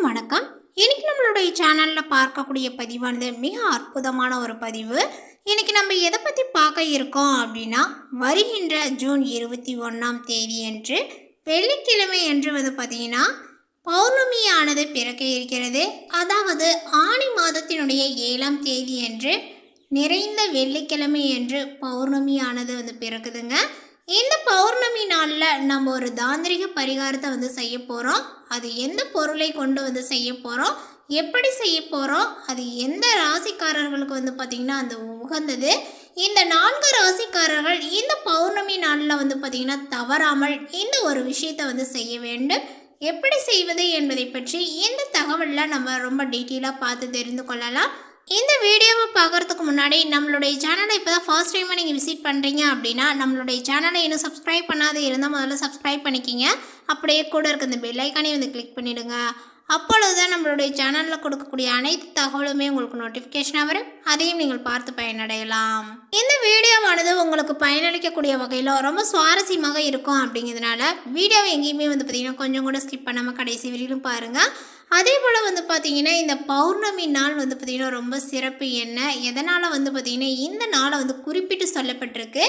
எல்லாருக்கும் வணக்கம். இன்னைக்கு நம்மளுடைய சேனலில் பார்க்கக்கூடிய பதிவானது மிக அற்புதமான ஒரு பதிவு. இன்னைக்கு நம்ம எதை பற்றி பார்க்க இருக்கோம் அப்படின்னா வருகின்ற ஜூன் இருபத்தி ஒன்றாம் தேதி அன்று வெள்ளிக்கிழமை என்று வந்து பார்த்தீங்கன்னா பௌர்ணமியானது பிறக்க இருக்கிறது. அதாவது ஆணி மாதத்தினுடைய ஏழாம் தேதி அன்று நிறைந்த வெள்ளிக்கிழமை என்று பௌர்ணமியானது வந்து பிறக்குதுங்க. இந்த பௌர்ணமி நாளில் நம்ம ஒரு தாந்திரிக பரிகாரத்தை வந்து செய்ய போகிறோம் அது எந்த பொருளை கொண்டு வந்து செய்ய போகிறோம் எப்படி செய்ய போகிறோம் அது எந்த ராசிக்காரர்களுக்கு வந்து பார்த்திங்கன்னா அந்த உகந்தது. இந்த நான்கு ராசிக்காரர்கள் இந்த பௌர்ணமி நாளில் வந்து பார்த்திங்கன்னா தவறாமல் இந்த ஒரு விஷயத்தை வந்து செய்ய வேண்டும். எப்படி செய்வது என்பதை பற்றி இந்த தகவலில் நம்ம ரொம்ப டீட்டெயிலாக பார்த்து தெரிந்து கொள்ளலாம். இந்த வீடியோவை பார்க்குறதுக்கு முன்னாடி நம்மளுடைய சேனலை இப்போ தான் ஃபர்ஸ்ட் டைமாக நீங்கள் விசிட் பண்ணுறீங்க அப்படின்னா நம்மளுடைய சேனலை இன்னும் சப்ஸ்கிரைப் பண்ணாத இருந்தால் முதல்ல சப்ஸ்கிரைப் பண்ணிக்கிங்க. அப்படியே கூட இருக்க இந்த பெல்லைக்கானே வந்து கிளிக் பண்ணிவிடுங்க அப்பொழுது தான் நம்மளுடைய சேனலில் கொடுக்கக்கூடிய அனைத்து தகவலுமே உங்களுக்கு நோட்டிஃபிகேஷனாக வரும். அதையும் நீங்கள் பார்த்து பயனடையலாம். இந்த வீடியோவானது உங்களுக்கு பயனளிக்கக்கூடிய வகையில் ரொம்ப சுவாரஸ்யமாக இருக்கும் அப்படிங்கிறதுனால வீடியோவை எங்கேயுமே வந்து பார்த்திங்கன்னா கொஞ்சம் கூட ஸ்கிப் பண்ணாமல் கடைசி வரையிலும் பாருங்கள் அதே போல் வந்து பார்த்திங்கன்னா இந்த பௌர்ணமி நாள் வந்து பார்த்திங்கன்னா ரொம்ப சிறப்பு என்ன? எதனால் வந்து பார்த்திங்கன்னா இந்த நாளை வந்து குறிப்பிட்டு சொல்லப்பட்டிருக்கு.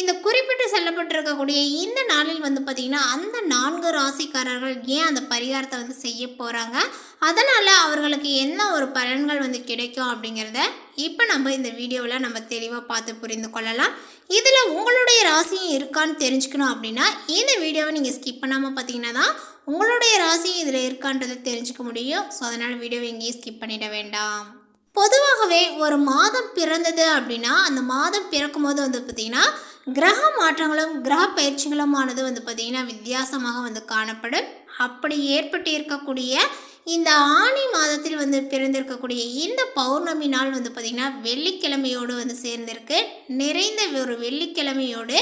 இந்த குறிப்பிட்டு சொல்லப்பட்டிருக்கக்கூடிய இந்த நாளில் வந்து பார்த்திங்கன்னா அந்த நான்கு ராசிக்காரர்கள் ஏன் அந்த பரிகாரத்தை வந்து செய்ய போகிறாங்க அதனால் அவர்களுக்கு என்ன ஒரு பலன்கள் வந்து கிடைக்கும் அப்படிங்கிறத இப்போ நம்ம இந்த வீடியோவில் நம்ம தெளிவாக பார்த்து புரிந்து கொள்ளலாம். இதில் உங்களுடைய ராசியும் இருக்கான்னு தெரிஞ்சுக்கணும் அப்படின்னா இந்த வீடியோவை நீங்கள் ஸ்கிப் பண்ணாமல் பார்த்தீங்கன்னா தான் உங்களுடைய ராசி இதில் இருக்கான்றதை தெரிஞ்சுக்க முடியும். ஸோ அதனால் வீடியோவை எங்கேயும் ஸ்கிப் பண்ணிட வேண்டாம். பொதுவாகவே ஒரு மாதம் பிறந்தது அப்படின்னா அந்த மாதம் பிறக்கும் போது வந்து பார்த்திங்கன்னா கிரக மாற்றங்களும் கிரக பயிற்சிகளுமானது வந்து பார்த்திங்கன்னா வித்தியாசமாக வந்து காணப்படும். அப்படி ஏற்பட்டு இருக்கக்கூடிய இந்த ஆணி மாதத்தில் வந்து பிறந்திருக்கக்கூடிய இந்த பௌர்ணமி நாள் வந்து பார்த்திங்கன்னா வெள்ளிக்கிழமையோடு வந்து சேர்ந்திருக்கு. நிறைந்த ஒரு வெள்ளிக்கிழமையோடு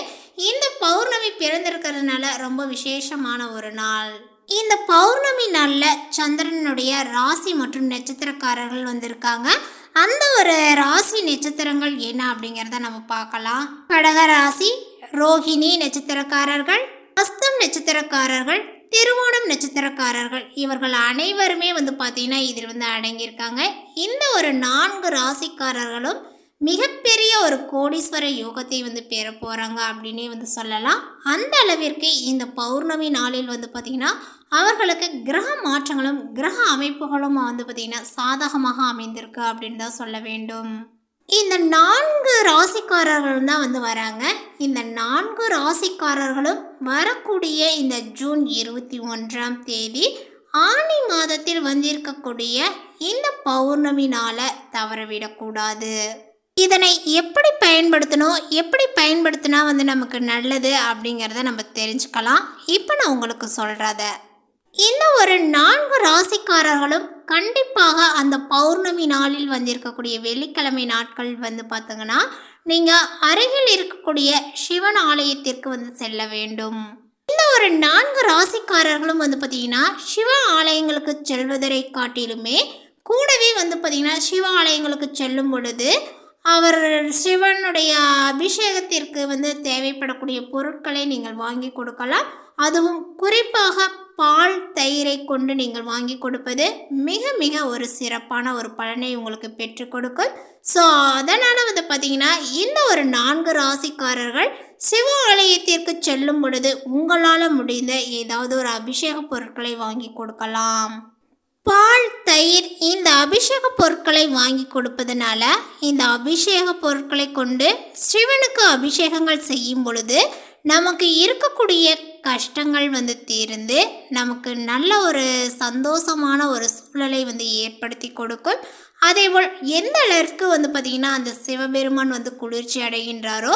இந்த பௌர்ணமி பிறந்திருக்கிறதுனால ரொம்ப விசேஷமான ஒரு நாள். இந்த பௌர்ணமி நாளில் சந்திரனுடைய ராசி மற்றும் நட்சத்திரக்காரர்கள் வந்திருக்காங்க. அந்த ஒரு ராசி நட்சத்திரங்கள் என்ன அப்படிங்கிறத நம்ம பார்க்கலாம். கடக ராசி ரோஹிணி நட்சத்திரக்காரர்கள் அஸ்தம் நட்சத்திரக்காரர்கள் திருவோணம் நட்சத்திரக்காரர்கள். இவர்கள் அனைவருமே வந்து பார்த்தீங்கன்னா இதில் வந்து அடங்கியிருக்காங்க. இந்த ஒரு நான்கு ராசிக்காரர்களும் மிகப்பெரிய ஒரு கோடீஸ்வர யோகத்தை வந்து பெற போகிறாங்க அப்படின்னே வந்து சொல்லலாம். அந்த அளவிற்கு இந்த பௌர்ணமி நாளில் வந்து பார்த்திங்கன்னா அவர்களுக்கு கிரக மாற்றங்களும் கிரக அமைப்புகளும் வந்து பார்த்திங்கன்னா சாதகமாக அமைந்திருக்கு அப்படின்னு தான் சொல்ல வேண்டும். இந்த நான்கு ராசிக்காரர்கள் தான் வந்து வராங்க. இந்த நான்கு ராசிக்காரர்களும் வரக்கூடிய இந்த ஜூன் இருபத்தி ஒன்றாம் தேதி ஆணி மாதத்தில் வந்திருக்கக்கூடிய இந்த பௌர்ணமினால தவறவிடக்கூடாது. இதனை எப்படி பயன்படுத்தணும் எப்படி பயன்படுத்தினா வந்து நமக்கு நல்லது அப்படிங்கிறத நம்ம தெரிஞ்சுக்கலாம். இப்போ நான் உங்களுக்கு சொல்கிறத இந்த ஒரு நான்கு ராசிக்காரர்களும் கண்டிப்பாக அந்த பௌர்ணமி நாளில் வந்திருக்கக்கூடிய வெள்ளிக்கிழமை நாட்கள் வந்து பார்த்தீங்கன்னா நீங்கள் அருகில் இருக்கக்கூடிய சிவன் ஆலயத்திற்கு வந்து செல்ல வேண்டும். இந்த ஒரு நான்கு ராசிக்காரர்களும் வந்து பார்த்தீங்கன்னா சிவ ஆலயங்களுக்கு செல்வதை காட்டிலுமே கூடவே வந்து பார்த்தீங்கன்னா சிவ ஆலயங்களுக்கு செல்லும் பொழுது அவர் சிவனுடைய அபிஷேகத்திற்கு வந்து தேவைப்படக்கூடிய பொருட்களை நீங்கள் வாங்கி கொடுக்கலாம். அதுவும் குறிப்பாக பால் தயிரை கொண்டு நீங்கள் வாங்கி கொடுப்பது மிக மிக ஒரு சிறப்பான ஒரு பலனை உங்களுக்கு பெற்றுக் கொடுக்கும். ஸோ அதனால் வந்து பார்த்தீங்கன்னா இந்த ஒரு நான்கு ராசிக்காரர்கள் சிவ ஆலயத்திற்கு செல்லும் பொழுது உங்களால் முடிந்த ஏதாவது ஒரு அபிஷேக பொருட்களை வாங்கி கொடுக்கலாம். பால் தயிர் இந்த அபிஷேக பொருட்களை வாங்கி கொடுப்பதனால இந்த அபிஷேக பொருட்களை கொண்டு சிவனுக்கு அபிஷேகங்கள் செய்யும் பொழுது நமக்கு இருக்கக்கூடிய கஷ்டங்கள் வந்து தீர்ந்து நமக்கு நல்ல ஒரு சந்தோஷமான ஒரு சூழலை வந்து ஏற்படுத்தி கொடுக்கும். அதே போல் எந்த அளவிற்கு வந்து பார்த்திங்கன்னா அந்த சிவபெருமான் வந்து குளிர்ச்சி அடைகின்றாரோ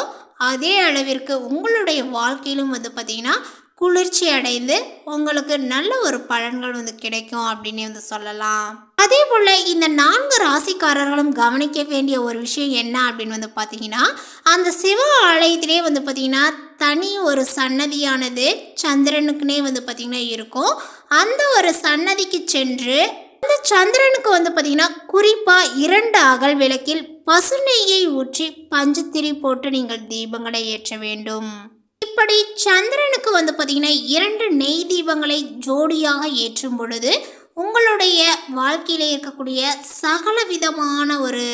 அதே அளவிற்கு உங்களுடைய வாழ்க்கையிலும் வந்து பார்த்திங்கன்னா குளிர்ச்சி அடைந்து உங்களுக்கு நல்ல ஒரு பலன்கள் வந்து கிடைக்கும் அப்படின்னு வந்து சொல்லலாம். அதே போல் இந்த நான்கு ராசிக்காரர்களும் கவனிக்க வேண்டிய ஒரு விஷயம் என்ன அப்படின்னு வந்து பார்த்தீங்கன்னா அந்த சிவ ஆலயத்திலே வந்து பார்த்தீங்கன்னா தனி ஒரு சன்னதியானது சந்திரனுக்குனே வந்து பார்த்திங்கன்னா இருக்கும். அந்த ஒரு சன்னதிக்கு சென்று அந்த சந்திரனுக்கு வந்து பார்த்திங்கன்னா குறிப்பாக இரண்டு அகல் விளக்கில் பசுநெய்யை ஊற்றி பஞ்சுத்திரி போட்டு நீங்கள் தீபங்களை ஏற்ற வேண்டும். இப்படி சந்திரனுக்கு வந்து பார்த்திங்கன்னா இரண்டு நெய் தீபங்களை ஜோடியாக ஏற்றும் பொழுது உங்களுடைய வாழ்க்கையில் இருக்கக்கூடிய சகல விதமான ஒரு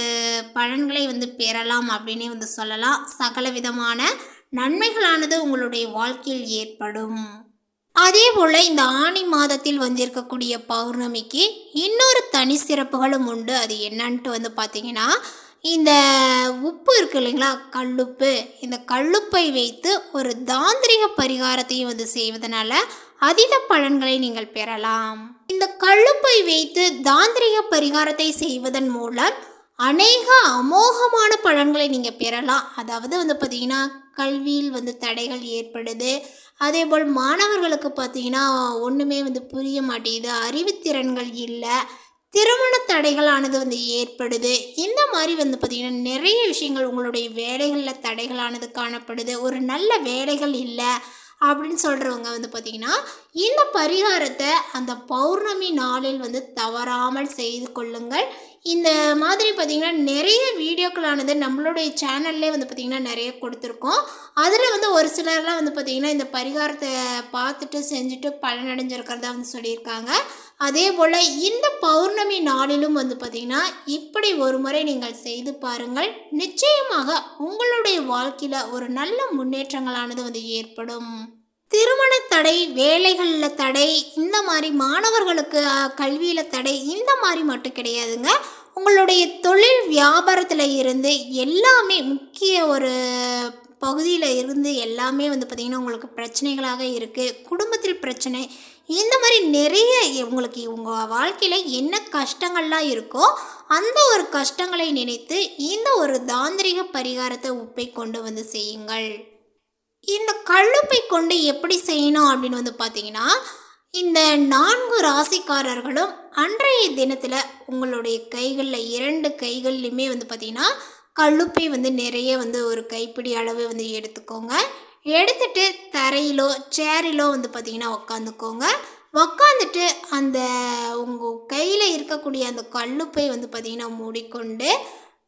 பலன்களை வந்து பெறலாம் அப்படின்னே வந்து சொல்லலாம். சகல விதமான நன்மைகளானது உங்களுடைய வாழ்க்கையில் ஏற்படும். அதே போல் இந்த ஆணி மாதத்தில் வந்திருக்கக்கூடிய பௌர்ணமிக்கு இன்னொரு தனி சிறப்புகளும் உண்டு. அது என்னன்ட்டு வந்து பார்த்தீங்கன்னா இந்த உப்பு இருக்கு இல்லைங்களா? கல்லுப்பு. இந்த கல்லுப்பை வைத்து ஒரு தாந்திரிக பரிகாரத்தையும் வந்து செய்வதனால அதீத பலன்களை நீங்கள் பெறலாம். இந்த கள்ளுப்பை வைத்து தாந்திரிக பரிகாரத்தை செய்வதன் மூலம் அநேக அமோகமான பலன்களை நீங்கள் பெறலாம். அதாவது வந்து பார்த்திங்கன்னா கல்வியில் வந்து தடைகள் ஏற்படுது. அதே போல் மாணவர்களுக்கு பார்த்தீங்கன்னா ஒன்றுமே வந்து புரிய மாட்டேங்குது. அறிவுத்திறன்கள் இல்லை. திருமண தடைகளானது வந்து ஏற்படுது. இந்த மாதிரி வந்து பார்த்திங்கன்னா நிறைய விஷயங்கள் உங்களுடைய வேலைகளில் தடைகளானது காணப்படுது. ஒரு நல்ல வேலைகள் இல்லை. அப்படின்னு சொல்கிறவங்க வந்து பார்த்திங்கன்னா இந்த பரிகாரத்தை அந்த பௌர்ணமி நாளில் வந்து தவறாமல் செய்து கொள்ளுங்கள். இந்த மாதிரி பார்த்திங்கன்னா நிறைய வீடியோக்களானது நம்மளுடைய சேனல்லே வந்து பார்த்திங்கன்னா நிறைய கொடுத்துருக்கோம். அதில் வந்து ஒரு சிலர்லாம் வந்து பார்த்திங்கன்னா இந்த பரிகாரத்தை பார்த்துட்டு செஞ்சுட்டு பலனடைஞ்சிருக்கிறதா வந்து சொல்லியிருக்காங்க. அதே போல் இந்த பௌர்ணமி நாளிலும் வந்து பார்த்திங்கன்னா இப்படி ஒரு முறை நீங்கள் செய்து பாருங்கள். நிச்சயமாக உங்களுடைய வாழ்க்கையில் ஒரு நல்ல முன்னேற்றங்களானது வந்து ஏற்படும். திருமண தடை வேலைகளில் தடை இந்த மாதிரி மாணவர்களுக்கு கல்வியில் தடை இந்த மாதிரி மட்டும் கிடையாதுங்க. உங்களுடைய தொழில் வியாபாரத்தில் இருந்து எல்லாமே முக்கிய ஒரு பகுதியில் இருந்து எல்லாமே வந்து பார்த்திங்கன்னா உங்களுக்கு பிரச்சனைகளாக இருக்குது குடும்பத்தில் பிரச்சனை இந்த மாதிரி நிறைய உங்களுக்கு உங்கள் வாழ்க்கையில் என்ன கஷ்டங்கள்லாம் இருக்கோ அந்த ஒரு கஷ்டங்களை நினைத்து இந்த ஒரு தாந்திரிக பரிகாரத்தை உப்பை கொண்டு வந்து செய்யுங்கள். இந்த கல்லுப்பை கொண்டு எப்படி செய்யணும் அப்படின்னு வந்து பார்த்தீங்கன்னா இந்த நான்கு ராசிக்காரர்களும் அன்றைய தினத்தில் உங்களுடைய கைகளில் இரண்டு கைகள்லையுமே வந்து பார்த்திங்கன்னா கல்லுப்பை வந்து நிறைய வந்து ஒரு கைப்பிடி அளவு வந்து எடுத்துக்கோங்க. எடுத்துட்டு தரையிலோ சேரிலோ வந்து பார்த்திங்கன்னா உக்காந்துக்கோங்க. உக்காந்துட்டு அந்த உங்கள் கையில் இருக்கக்கூடிய அந்த கல்லுப்பை வந்து பார்த்திங்கன்னா மூடிக்கொண்டு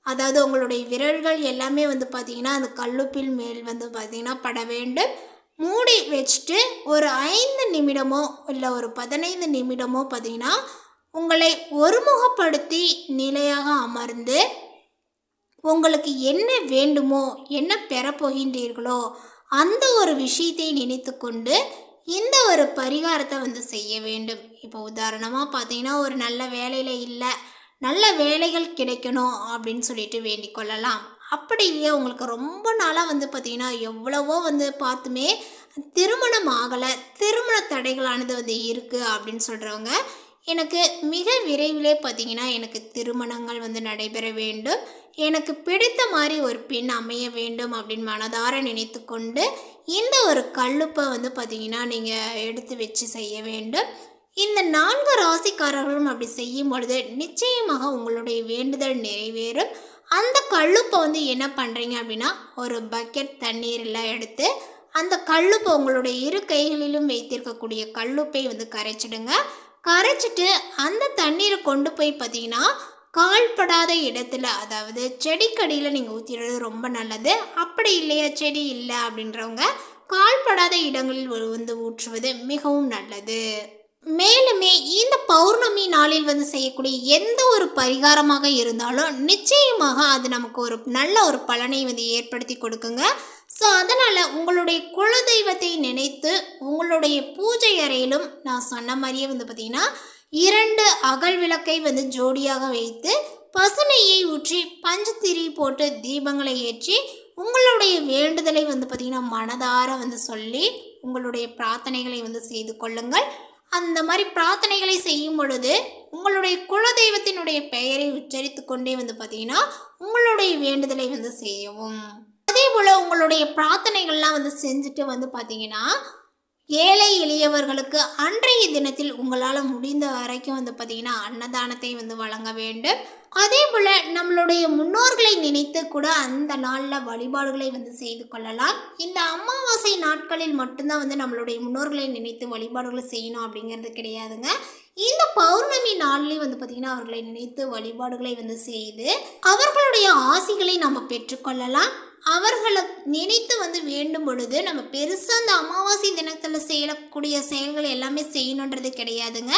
அதாவது உங்களுடைய விரல்கள் எல்லாமே வந்து பார்த்திங்கன்னா அந்த கல்லுப்பில் மேல் வந்து பார்த்திங்கன்னா பட வேண்டும். மூடி வச்சுட்டு ஒரு ஐந்து நிமிடமோ இல்லை ஒரு பதினைந்து நிமிடமோ பார்த்திங்கன்னா உங்களை ஒருமுகப்படுத்தி நிலையாக அமர்ந்து உங்களுக்கு என்ன வேண்டுமோ என்ன பெறப்போகின்றீர்களோ அந்த ஒரு விஷயத்தை நினைத்து கொண்டு இந்த ஒரு பரிகாரத்தை வந்து செய்ய வேண்டும். இப்போ உதாரணமாக பார்த்தீங்கன்னா ஒரு நல்ல வேலையில் இல்லை நல்ல வேலைகள் கிடைக்கணும் அப்படின்னு சொல்லிட்டு வேண்டிக் கொள்ளலாம். அப்படி இல்லையா உங்களுக்கு ரொம்ப நாளாக வந்து பார்த்திங்கன்னா எவ்வளவோ வந்து பார்த்துமே திருமணம் ஆகலை திருமண தடைகளானது வந்து இருக்குது அப்படின்னு சொல்கிறவங்க எனக்கு மிக விரைவிலே பார்த்தீங்கன்னா எனக்கு திருமணங்கள் வந்து நடைபெற வேண்டும். எனக்கு பிடித்த மாதிரி ஒரு பெண் அமைய வேண்டும் அப்படின்னு மனதார நினைத்து கொண்டு இந்த ஒரு கல்லுப்பை வந்து பார்த்தீங்கன்னா நீங்கள் எடுத்து வச்சு செய்ய வேண்டும். இந்த நான்கு ராசிக்காரர்களும் அப்படி செய்யும் பொழுது நிச்சயமாக உங்களுடைய வேண்டுதல் நிறைவேறும். அந்த கல்லுப்பை வந்து என்ன பண்ணுறீங்க அப்படின்னா ஒரு பக்கெட் தண்ணீரெல்லாம் எடுத்து அந்த கல்லுப்பை உங்களுடைய இரு கைகளிலும் வைத்திருக்கக்கூடிய கல்லுப்பை வந்து கரைச்சிடுங்க. கரைச்சிட்டு அந்த தண்ணீரை கொண்டு போய் பார்த்தீங்கன்னா கால்படாத இடத்துல அதாவது செடிக்கடியில் நீங்கள் ஊற்றிடுறது ரொம்ப நல்லது. அப்படி இல்லையா செடி இல்லை அப்படின்றவங்க கால்படாத இடங்களில் வந்து ஊற்றுவது மிகவும் நல்லது. மேலுமே இந்த பௌர்ணமி நாளில் வந்து செய்யக்கூடிய எந்த ஒரு பரிகாரமாக இருந்தாலும் நிச்சயமாக அது நமக்கு ஒரு நல்ல ஒரு பலனை வந்து ஏற்படுத்தி கொடுக்குங்க. ஸோ அதனால் உங்களுடைய குலதெய்வத்தை நினைத்து உங்களுடைய பூஜை அறையிலும் நான் சொன்ன மாதிரியே வந்து பார்த்திங்கன்னா இரண்டு அகல் விளக்கை வந்து ஜோடியாக வைத்து பசுமையை ஊற்றி பஞ்சத்திரி போட்டு தீபங்களை ஏற்றி உங்களுடைய வேண்டுதலை வந்து பார்த்திங்கன்னா மனதார வந்து சொல்லி உங்களுடைய பிரார்த்தனைகளை வந்து செய்து கொள்ளுங்கள். அந்த மாதிரி பிரார்த்தனைகளை செய்யும் பொழுது உங்களுடைய குலதெய்வத்தினுடைய பெயரை உச்சரித்து கொண்டே வந்து பார்த்திங்கன்னா உங்களுடைய வேண்டுதலை வந்து செய்யவும். அதே போல் உங்களுடைய பிரார்த்தனைகள்லாம் வந்து செஞ்சுட்டு வந்து பார்த்தீங்கன்னா ஏழை எளியவர்களுக்கு அன்றைய தினத்தில் உங்களால் முடிந்த வரைக்கும் வந்து பார்த்தீங்கன்னா அன்னதானத்தை வந்து வழங்க வேண்டும். அதே போல் நம்மளுடைய முன்னோர்களை நினைத்து கூட அந்த நாளில் வழிபாடுகளை வந்து செய்து கொள்ளலாம். இந்த அமாவாசை நாட்களில் மட்டும்தான் வந்து நம்மளுடைய முன்னோர்களை நினைத்து வழிபாடுகளை செய்யணும் அப்படிங்கிறது கிடையாதுங்க. இந்த பௌர்ணமி நாள்லேயும் வந்து பார்த்திங்கன்னா அவர்களை நினைத்து வழிபாடுகளை வந்து செய்து அவர்களுடைய ஆசைகளை நம்ம பெற்றுக்கொள்ளலாம். அவர்களை நினைத்து வந்து வேண்டும் பொழுது நம்ம பெருசாக அந்த அமாவாசை தினத்தில் செய்யக்கூடிய செயல்கள் எல்லாமே செய்யணுன்றது கிடையாதுங்க.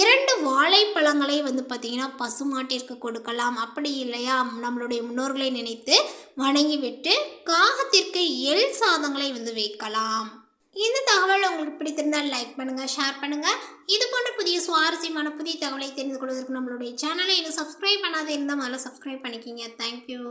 இரண்டு வாழைப்பழங்களை வந்து பார்த்திங்கன்னா பசுமாட்டிற்கு கொடுக்கலாம். அப்படி இல்லையா? நம்மளுடைய முன்னோர்களை நினைத்து வணங்கிவிட்டு காகத்திற்கு எல் சாதங்களை வந்து வைக்கலாம். இந்த தகவல் உங்களுக்கு பிடித்திருந்தால் லைக் பண்ணுங்கள் ஷேர் பண்ணுங்கள் இது போன்ற புதிய சுவாரஸ்யமான புதிய தகவலை தெரிந்து கொள்வதற்கு நம்மளுடைய சேனலை இன்னும் சப்ஸ்கிரைப் பண்ணாத இருந்தால் முதல்ல சப்ஸ்கிரைப் பண்ணிக்கிங்க. தேங்க்யூ